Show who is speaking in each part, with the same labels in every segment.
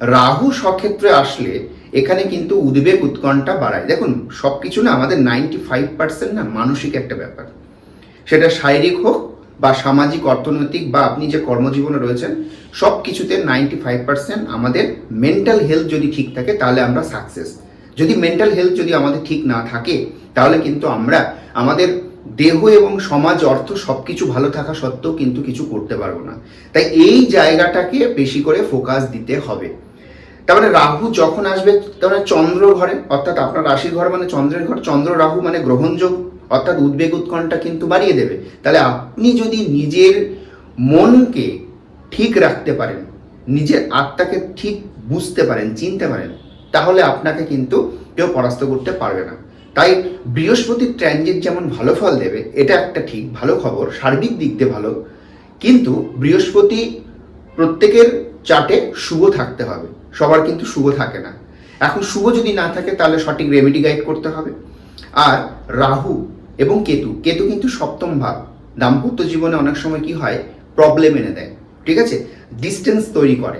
Speaker 1: রাহু সক্ষেত্রে আসলে এখানে কিন্তু উদ্বেগ উৎকণ্ঠা বাড়ায়। দেখুন সব কিছু না আমাদের নাইনটি ফাইভ পার্সেন্ট না মানসিক একটা ব্যাপার। সেটা শারীরিক হোক বা সামাজিক, অর্থনৈতিক বা আপনি যে কর্মজীবনে রয়েছেন সব কিছুতে নাইনটি ফাইভ পার্সেন্ট আমাদের মেন্টাল হেলথ যদি ঠিক থাকে, তাহলে আমরা সাকসেস যদি মেন্টাল হেলথ যদি আমাদের ঠিক না থাকে, তাহলে কিন্তু আমরা আমাদের দেহ এবং সমাজ, অর্থ সব কিছু ভালো থাকা সত্ত্বেও কিন্তু কিছু করতে পারব না। তাই এই জায়গাটাকে বেশি করে ফোকাস দিতে হবে। তারপরে রাহু যখন আসবে তারপরে চন্দ্র ঘরে, অর্থাৎ আপনার রাশির ঘর মানে চন্দ্রের ঘর, চন্দ্র রাহু মানে গ্রহণযোগ অর্থাৎ উদ্বেগ উৎকণ্ঠা কিন্তু বাড়িয়ে দেবে। তাহলে আপনি যদি নিজের মনকে ঠিক রাখতে পারেন, নিজের আত্মাকে ঠিক বুঝতে পারেন, চিনতে পারেন, তাহলে আপনাকে কিন্তু কেউ পরাস্ত করতে পারবে না। তাই বৃহস্পতির ট্রানজিট যেমন ভালো ফল দেবে, এটা একটা ঠিক ভালো খবর, সার্বিক দিক দিয়ে ভালো। কিন্তু বৃহস্পতি প্রত্যেকের চার্টে শুভ থাকতে হবে। সবার কিন্তু শুভ থাকে না। এখন শুভ যদি না থাকে, তাহলে সঠিক রেমেডি গাইড করতে হবে। আর রাহু এবং কেতু কেতু কিন্তু সপ্তম ভাব। দাম্পত্য জীবনে অনেক সময় কি হয়? প্রবলেম এনে দেয়। ঠিক আছে? ডিস্টেন্স তৈরি করে।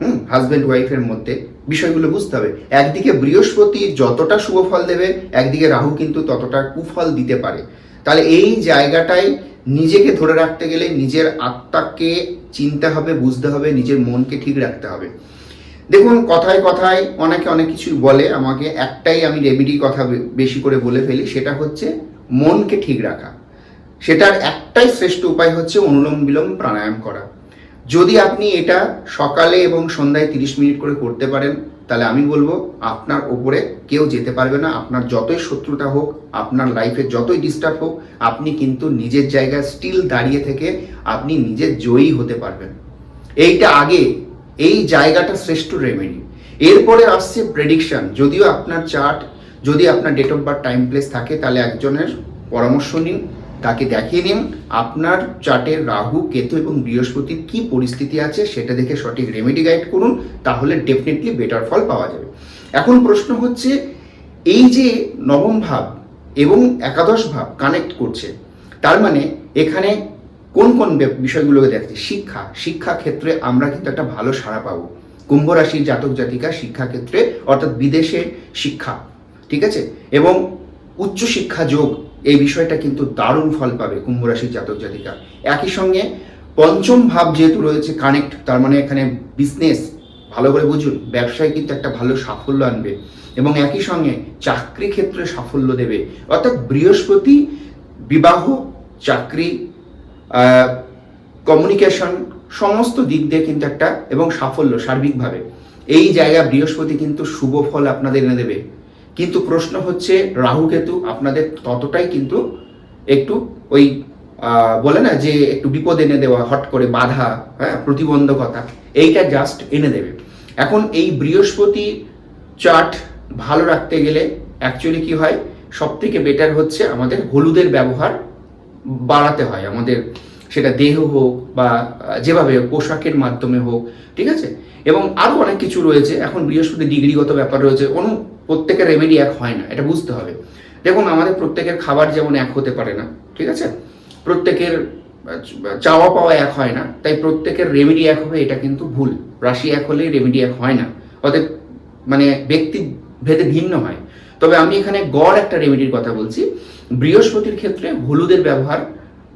Speaker 1: হুম? হাজব্যান্ড ওয়াইফের মধ্যে বিষয়গুলো বুঝতে হবে। একদিকে বৃহস্পতি যতটা শুভ ফল দেবে, একদিকে রাহু কিন্তু ততটা কুফল দিতে পারে। তাহলে এই জায়গাটায় নিজেকে ধরে রাখতে গেলে নিজের আত্মাকে চিনতে হবে, বুঝতে হবে, নিজের মনকে ঠিক রাখতে হবে। দেখুন, কথায় কথায় অনেকে অনেক কিছু বলে। আমাকে একটাই আমি রেমিডি কথা বেশি করে বলে ফেলি, সেটা হচ্ছে মনকে ঠিক রাখা। সেটার একটাই শ্রেষ্ঠ উপায় হচ্ছে অনুলোম বিলোম প্রাণায়াম করা। যদি আপনি এটা সকালে এবং সন্ধ্যায় তিরিশ মিনিট করে করতে পারেন, তাহলে আমি বলব আপনার ওপরে কেউ যেতে পারবে না। আপনার যতই শত্রুতা হোক, আপনার লাইফে যতই ডিস্টার্ব হোক, আপনি কিন্তু নিজের জায়গায় স্টিল দাঁড়িয়ে থেকে আপনি নিজের জয়ী হতে পারবেন। এইটা আগে, এই জায়গাটা শ্রেষ্ঠ রেমেডি এরপরে আসছে প্রেডিকশন যদিও আপনার চার্ট যদি আপনার date of birth time place থাকে, তাহলে একজনের পরামর্শ নিন। তাকে দেখিয়ে নিন আপনার চার্টের রাহু, কেতু এবং বৃহস্পতির কি পরিস্থিতি আছে সেটা দেখে সঠিক রেমেডি গাইড করুন, তাহলে ডেফিনেটলি বেটার ফল পাওয়া যাবে। এখন প্রশ্ন হচ্ছে, এই যে নবম ভাব এবং একাদশ ভাব কানেক্ট করছে, তার মানে এখানে কোন কোন বিষয়গুলোকে দেখছে? শিক্ষা। শিক্ষা ক্ষেত্রে আমরা কিন্তু একটা ভালো সাড়া পাবো। কুম্ভ রাশির জাতক জাতিকা শিক্ষা ক্ষেত্রে, অর্থাৎ বিদেশে শিক্ষা, ঠিক আছে? এবং উচ্চ শিক্ষা যোগ এই বিষয়টা কিন্তু দারুণ ফল পাবে কুম্ভ রাশির জাতক জাতিকা। একই সঙ্গে পঞ্চম ভাব যেহেতু রয়েছে কানেক্ট তার মানে এখানে বিজনেস ভালো করে বুঝুন, ব্যবসায় কিন্তু একটা ভালো সাফল্য আনবে এবং একই সঙ্গে চাকরি ক্ষেত্রে সাফল্য দেবে। অর্থাৎ বৃহস্পতি, বিবাহ, চাকরি কমিউনিকেশন সমস্ত দিক দিয়ে কিন্তু একটা এবং সাফল্য সার্বিকভাবে। এই জায়গা বৃহস্পতি কিন্তু শুভ ফল আপনাদের এনে দেবে। কিন্তু প্রশ্ন হচ্ছে রাহু কেতু আপনাদের ততটাই কিন্তু একটু ওই বলে না যে একটু বিপদ এনে দেওয়া হট করে বাধা হ্যাঁ প্রতিবন্ধকতা এইটা জাস্ট এনে দেবে। এখন এই বৃহস্পতি চার্ট ভালো রাখতে গেলে অ্যাকচুয়ালি কি হয়? সব থেকে বেটার হচ্ছে আমাদের হলুদের ব্যবহার বাড়াতে হয়। আমাদের সেটা দেহ হোক বা যেভাবে হোক, পোশাকের মাধ্যমে হোক ঠিক আছে? এবং আরও অনেক কিছু রয়েছে। এখন বৃহস্পতি ডিগ্রিগত ব্যাপার রয়েছে। কোনো প্রত্যেকের রেমেডি এক হয় না, এটা বুঝতে হবে। দেখুন, আমাদের প্রত্যেকের খাবার যেমন এক হতে পারে না, ঠিক আছে? প্রত্যেকের চাওয়া পাওয়া এক হয় না, তাই প্রত্যেকের রেমেডি এক হবে, এটা কিন্তু ভুল। রাশি এক হলেই রেমেডি এক হয় না। অতএব মানে ব্যক্তি ভেদে ভিন্ন হয়। তবে আমি এখানে গড় একটা রেমেডির কথা বলছি। বৃহস্পতির ক্ষেত্রে হলুদের ব্যবহার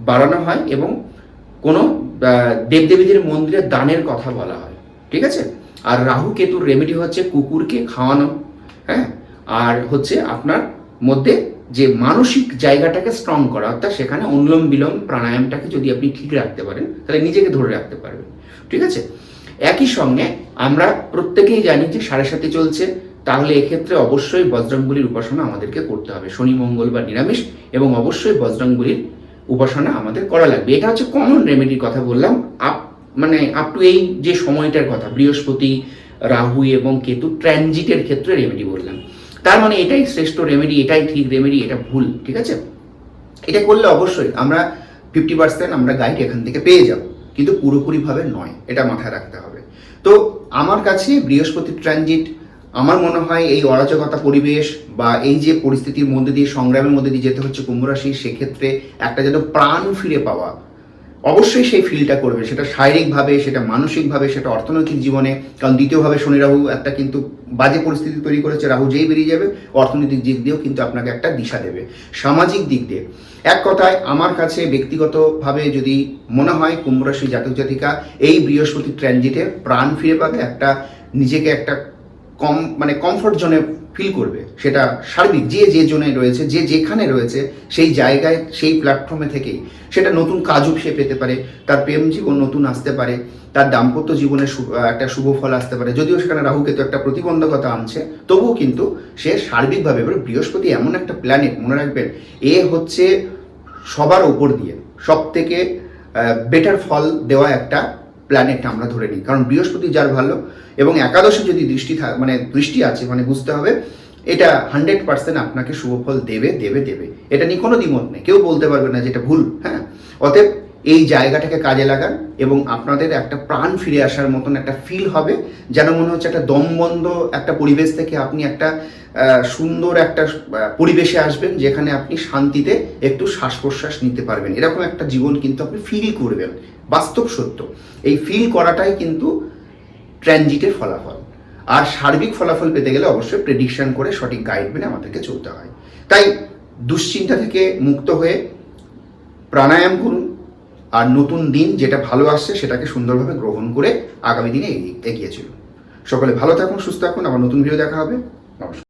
Speaker 1: বাড়ানো হয় এবং কোনো দেবদেবীদের মন্দিরে দানের কথা বলা হয়, ঠিক আছে? আর রাহু কেতুর রেমেডি হচ্ছে কুকুরকে খাওয়ানো। হ্যাঁ? আর হচ্ছে আপনার মধ্যে যে মানসিক জায়গাটাকে স্ট্রং করা, অর্থাৎ সেখানে অনুলোম বিলোম প্রাণায়ামটাকে যদি আপনি ঠিক রাখতে পারেন, তাহলে নিজেকে ধরে রাখতে পারবেন। ঠিক আছে? একই সঙ্গে আমরা প্রত্যেকেই জানি যে সাড়ে সাথে চলছে, তাহলে এক্ষেত্রে অবশ্যই বজরঙ্গলির উপাসনা আমাদেরকে করতে হবে। শনি, মঙ্গল বা নিরামিষ, এবং অবশ্যই বজরঙ্গলির উপাসনা আমাদের করা লাগবে। এটা হচ্ছে কমন রেমেডির কথা বললাম। আপ মানে আপ টু এই যে সময়টার কথা, বৃহস্পতি রাহু এবং কেতু ট্রানজিটের ক্ষেত্রে রেমেডি বললাম। তার মানে এটাই শ্রেষ্ঠ রেমেডি এটাই ঠিক রেমেডি এটা ভুল, ঠিক আছে? এটা করলে অবশ্যই আমরা ফিফটি পার্সেন্ট আমরা গাইড এখান থেকে পেয়ে যাব, কিন্তু পুরোপুরিভাবে নয়, এটা মাথায় রাখতে হবে। তো আমার কাছে বৃহস্পতি ট্রানজিট আমার মনে হয় এই অরাজকতা পরিবেশ বা এই যে পরিস্থিতির মধ্যে দিয়ে, সংগ্রামের মধ্যে দিয়ে যেতে হচ্ছে কুম্ভ রাশি, সেক্ষেত্রে একটা যেন প্রাণ ফিরে পাওয়া অবশ্যই সেই ফিলটা করবে। সেটা শারীরিকভাবে, সেটা মানসিকভাবে, সেটা অর্থনৈতিক জীবনে। কারণ দ্বিতীয়ভাবে শনি রাহু একটা কিন্তু বাজে পরিস্থিতি তৈরি করেছে। রাহু যেই বেরিয়ে যাবে, অর্থনৈতিক দিক দিয়েও কিন্তু আপনাকে একটা দিশা দেবে। সামাজিক দিক দিয়ে এক কথায় আমার কাছে ব্যক্তিগতভাবে যদি মনে হয় কুম্ভ রাশি জাতক জাতিকা, এই বৃহস্পতি ট্রানজিটে প্রাণ ফিরে পাবে। একটা নিজেকে একটা কম মানে কমফোর্ট জোনে ফিল করবে। সেটা সার্বিক, যে যে জোনে রয়েছে, যে যেখানে রয়েছে, সেই জায়গায়, সেই প্ল্যাটফর্মে থেকেই। সেটা নতুন কাজও সে পেতে পারে, তার প্রেম জীবন নতুন আসতে পারে, তার দাম্পত্য জীবনে একটা শুভ ফল আসতে পারে। যদিও সেখানে রাহু কেতু একটা প্রতিবন্ধকতা আনছে, তবুও কিন্তু সে সার্বিকভাবে এবার বৃহস্পতি এমন একটা প্ল্যানেট মনে রাখবেন, এ হচ্ছে সবার ওপর দিয়ে সব থেকে বেটার ফল দেওয়া একটা প্ল্যানেট আমরা ধরে নিই। কারণ বৃহস্পতি যার ভালো এবং একাদশে যদি দৃষ্টি থাক মানে দৃষ্টি আছে মানে বুঝতে হবে, এটা হান্ড্রেড পার্সেন্ট আপনাকে শুভ ফল দেবে দেবে দেবে। এটা নিয়ে কোনো দ্বিমত নেই। কেউ বলতে পারবে না যে এটা ভুল হ্যাঁ? অতএব এই জায়গাটাকে কাজে লাগান এবং আপনাদের একটা প্রাণ ফিরে আসার মতন একটা ফিল হবে, যেন মনে হচ্ছে একটা দমবন্ধ একটা পরিবেশ থেকে আপনি একটা সুন্দর একটা পরিবেশে আসবেন যেখানে আপনি শান্তিতে একটু শ্বাস প্রশ্বাস নিতে পারবেন। এরকম একটা জীবন কিন্তু আপনি ফিল করবেন। বাস্তব সত্য। এই ফিল করাটাই কিন্তু ট্রানজিটের ফলাফল। আর সার্বিক ফলাফল পেতে গেলে অবশ্যই প্রেডিকশন করে সঠিক গাইড মেনে আমাদেরকে চলতে হয়। তাই দুশ্চিন্তা থেকে মুক্ত হয়ে প্রাণায়াম করুন আর নতুন দিন যেটা ভালো আসছে সেটাকে সুন্দরভাবে গ্রহণ করে আগামী দিনে এগিয়ে ছিল সকলে ভালো থাকুন, সুস্থ থাকুন। আবার নতুন ভিডিও দেখা হবে। নমস্কার।